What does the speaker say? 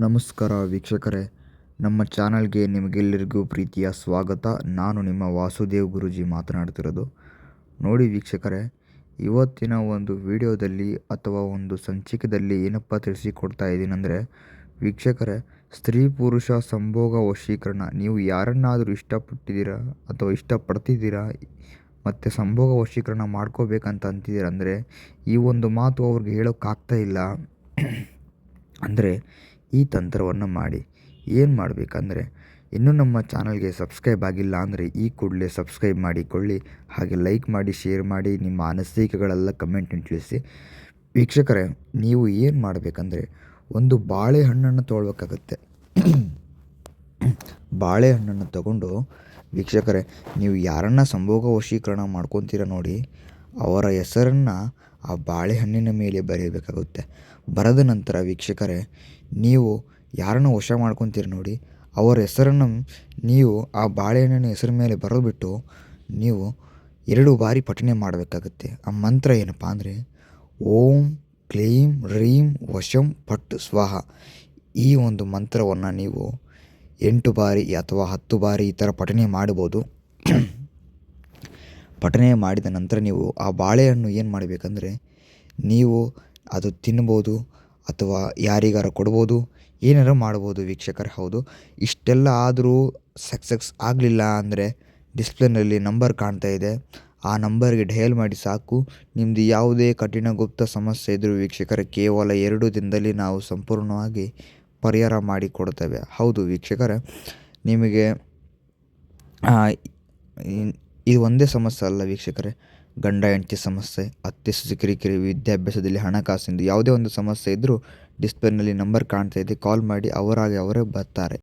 ನಮಸ್ಕಾರ ವೀಕ್ಷಕರೇ. ನಮ್ಮ ಚಾನಲ್ಗೆ ನಿಮಗೆಲ್ಲರಿಗೂ ಪ್ರೀತಿಯ ಸ್ವಾಗತ. ನಾನು ನಿಮ್ಮ ವಾಸುದೇವ್ ಗುರುಜಿ ಮಾತನಾಡ್ತಿರೋದು ನೋಡಿ ವೀಕ್ಷಕರೇ, ಇವತ್ತಿನ ಒಂದು ವಿಡಿಯೋದಲ್ಲಿ ಅಥವಾ ಒಂದು ಸಂಚಿಕೆಯಲ್ಲಿ ಏನಪ್ಪ ತಿಳಿಸಿಕೊಡ್ತಾ ಇದ್ದೀನಂದರೆ, ವೀಕ್ಷಕರೇ, ಸ್ತ್ರೀ ಪುರುಷ ಸಂಭೋಗ ವಶೀಕರಣ. ನೀವು ಯಾರನ್ನಾದರೂ ಇಷ್ಟಪಟ್ಟಿದ್ದೀರಾ ಅಥವಾ ಇಷ್ಟಪಡ್ತಿದ್ದೀರಾ ಮತ್ತು ಸಂಭೋಗ ವಶೀಕರಣ ಮಾಡ್ಕೋಬೇಕಂತ ಅಂತಿದ್ದೀರ ಅಂದರೆ, ಈ ಒಂದು ಮಾತು ಅವ್ರಿಗೆ ಹೇಳೋಕ್ಕಾಗ್ತಾ ಇಲ್ಲ. ಅಂದರೆ ಈ ತಂತ್ರವನ್ನು ಮಾಡಿ. ಏನು ಮಾಡಬೇಕಂದ್ರೆ, ಇನ್ನೂ ನಮ್ಮ ಚಾನಲ್ಗೆ ಸಬ್ಸ್ಕ್ರೈಬ್ ಆಗಿಲ್ಲ ಅಂದರೆ ಈ ಕೂಡಲೇ ಸಬ್ಸ್ಕ್ರೈಬ್ ಮಾಡಿಕೊಳ್ಳಿ. ಹಾಗೆ ಲೈಕ್ ಮಾಡಿ, ಶೇರ್ ಮಾಡಿ, ನಿಮ್ಮ ಅನಿಸಿಕೆಗಳೆಲ್ಲ ಕಮೆಂಟನ್ನು ತಿಳಿಸಿ. ವೀಕ್ಷಕರೇ, ನೀವು ಏನು ಮಾಡಬೇಕಂದ್ರೆ, ಒಂದು ಬಾಳೆಹಣ್ಣನ್ನು ತೊಗೊಳ್ಬೇಕಾಗತ್ತೆ ಬಾಳೆಹಣ್ಣನ್ನು ತಗೊಂಡು, ವೀಕ್ಷಕರೇ, ನೀವು ಯಾರನ್ನ ಸಂಭೋಗ ವಶೀಕರಣ ಮಾಡ್ಕೊತೀರ ನೋಡಿ ಅವರ ಹೆಸರನ್ನು ಆ ಬಾಳೆಹಣ್ಣಿನ ಮೇಲೆ ಬರೆಯಬೇಕಾಗುತ್ತೆ. ಬರೆದ ನಂತರ ವೀಕ್ಷಕರೇ, ನೀವು ಯಾರನ್ನು ವಶ ಮಾಡ್ಕೊತೀರಿ ನೋಡಿ, ಅವರ ಹೆಸರನ್ನು ನೀವು ಆ ಬಾಳೆಹಣ್ಣಿನ ಹೆಸರು ಮೇಲೆ ಬರೆದುಬಿಟ್ಟು ನೀವು ಎರಡು ಬಾರಿ ಪಠನೆ ಮಾಡಬೇಕಾಗುತ್ತೆ. ಆ ಮಂತ್ರ ಏನಪ್ಪ ಅಂದರೆ, ಓಂ ಕ್ಲೀಂ ರೀಂ ವಶಂ ಪಟ್ ಸ್ವಾಹ. ಈ ಒಂದು ಮಂತ್ರವನ್ನು ನೀವು ಎಂಟು ಬಾರಿ ಅಥವಾ ಹತ್ತು ಬಾರಿ ಈ ಥರ ಪಠನೆ ಮಾಡ್ಬೋದು. ಪಠನೆ ಮಾಡಿದ ನಂತರ ನೀವು ಆ ಬಾಳೆಹಣ್ಣು ಏನು ಮಾಡಬೇಕಂದ್ರೆ, ನೀವು ಅದು ತಿನ್ಬೋದು ಅಥವಾ ಯಾರಿಗಾರ ಕೊಡ್ಬೋದು ಏನಾರು ಮಾಡ್ಬೋದು ವೀಕ್ಷಕರೇ, ಹೌದು. ಇಷ್ಟೆಲ್ಲ ಆದರೂ ಸಕ್ಸಸ್ ಆಗಲಿಲ್ಲ ಅಂದರೆ ಡಿಸ್ಪ್ಲೇನಲ್ಲಿ ನಂಬರ್ ಕಾಣ್ತಾ ಇದೆ. ಆ ನಂಬರ್ಗೆ ಡಯಲ್ ಮಾಡಿ ಸಾಕು. ನಿಮ್ಮದು ಯಾವುದೇ ಕಠಿಣ ಗುಪ್ತ ಸಮಸ್ಯೆ ಇದ್ದರೂ ವೀಕ್ಷಕರ, ಕೇವಲ ಎರಡು ದಿನದಲ್ಲಿ ನಾವು ಸಂಪೂರ್ಣವಾಗಿ ಪರಿಹಾರ ಮಾಡಿಕೊಡ್ತೇವೆ. ಹೌದು ವೀಕ್ಷಕರ, ನಿಮಗೆ ಇದು ಒಂದೇ ಸಮಸ್ಯೆ ಅಲ್ಲ ವೀಕ್ಷಕರೇ. ಗಂಡ, ಹೆಂಡತಿ ಸಮಸ್ಯೆ, ಅತ್ತೆ ಸೊಸೆ ಕಿರಿಕಿರಿ ವಿದ್ಯಾಭ್ಯಾಸದಲ್ಲಿ ಹಣಕಾಸಿಂದು ಯಾವುದೇ ಒಂದು ಸಮಸ್ಯೆ ಇದ್ದರೂ ಡಿಸ್ಪ್ಲೇನಲ್ಲಿ ನಂಬರ್ ಕಾಣ್ತಾ ಇದೆ. ಕಾಲ್ ಮಾಡಿ ಅವರಾಗಿ ಅವರೇ ಬರ್ತಾರೆ.